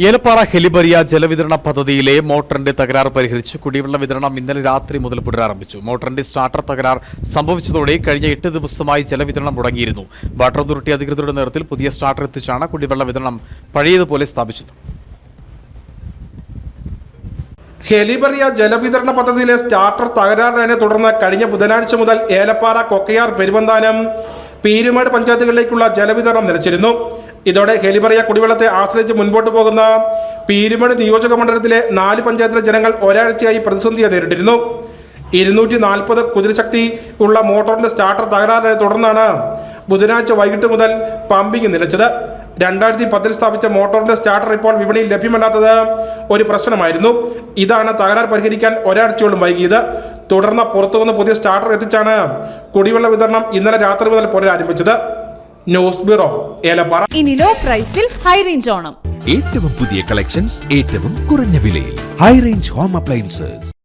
ഏലപ്പാറ ഹെലിബറിയ ജലവിതരണ പദ്ധതിയിലെ മോട്ടറിന്റെ തകരാർ പരിഹരിച്ച് കുടിവെള്ള വിതരണം ഇന്നലെ രാത്രി മുതൽ പുനരാരംഭിച്ചു. മോട്ടറിന്റെ സ്റ്റാർട്ടർ തകരാർ സംഭവിച്ചതോടെ കഴിഞ്ഞ എട്ട് ദിവസമായി ജലവിതരണം മുടങ്ങിയിരുന്നു. വാട്ടർ അതോറിറ്റി അധികൃതരുടെ നേതൃത്വത്തിൽ പുതിയ സ്റ്റാർട്ടർ എത്തിച്ചാണ് കുടിവെള്ള വിതരണം പഴയതുപോലെ സ്ഥാപിച്ചത്. ഹെലിബറിയ ജലവിതരണ പദ്ധതിയിലെ സ്റ്റാർട്ടർ തകരാറിനെ തുടർന്ന് കഴിഞ്ഞ ബുധനാഴ്ച മുതൽ ഏലപ്പാറ കൊക്കയാർ പെരുവന്താനം പീരുമേട് പഞ്ചായത്തുകളിലേക്കുള്ള ജലവിതരണം നിലച്ചിരുന്നു. ഇതോടെ ഹെലിപറിയ കുടിവെള്ളത്തെ ആശ്രയിച്ച് മുൻപോട്ട് പോകുന്ന പീരുമേട് നിയോജക മണ്ഡലത്തിലെ നാല് പഞ്ചായത്തിലെ ജനങ്ങൾ ഒരാഴ്ചയായി പ്രതിസന്ധിയെ നേരിട്ടിരുന്നു. ഇരുന്നൂറ്റി നാൽപ്പത് കുതിരശക്തി ഉള്ള മോട്ടോറിന്റെ സ്റ്റാർട്ടർ തകരാറിനെ തുടർന്നാണ് ബുധനാഴ്ച വൈകിട്ട് മുതൽ പമ്പിംഗ് നിലച്ചത്. രണ്ടായിരത്തി പത്തിൽ സ്ഥാപിച്ച മോട്ടോറിന്റെ സ്റ്റാർട്ടർ ഇപ്പോൾ വിപണിയിൽ ലഭ്യമല്ലാത്തത് ഒരു പ്രശ്നമായിരുന്നു. ഇതാണ് തകരാർ പരിഹരിക്കാൻ ഒരാഴ്ചയോളം വൈകിയത്. തുടർന്ന് പുറത്തുനിന്ന് പുതിയ സ്റ്റാർട്ടർ എത്തിച്ചാണ് കുടിവെള്ള വിതരണം ഇന്നലെ രാത്രി മുതൽ പുനരാരംഭിച്ചത്. News bureau Elappara. ഇനി ലോ പ്രൈസിൽ ഹൈ റേഞ്ച് ഓണം. ഏറ്റവും പുതിയ കളക്ഷൻസ് ഏറ്റവും കുറഞ്ഞ വിലയിൽ. High range home appliances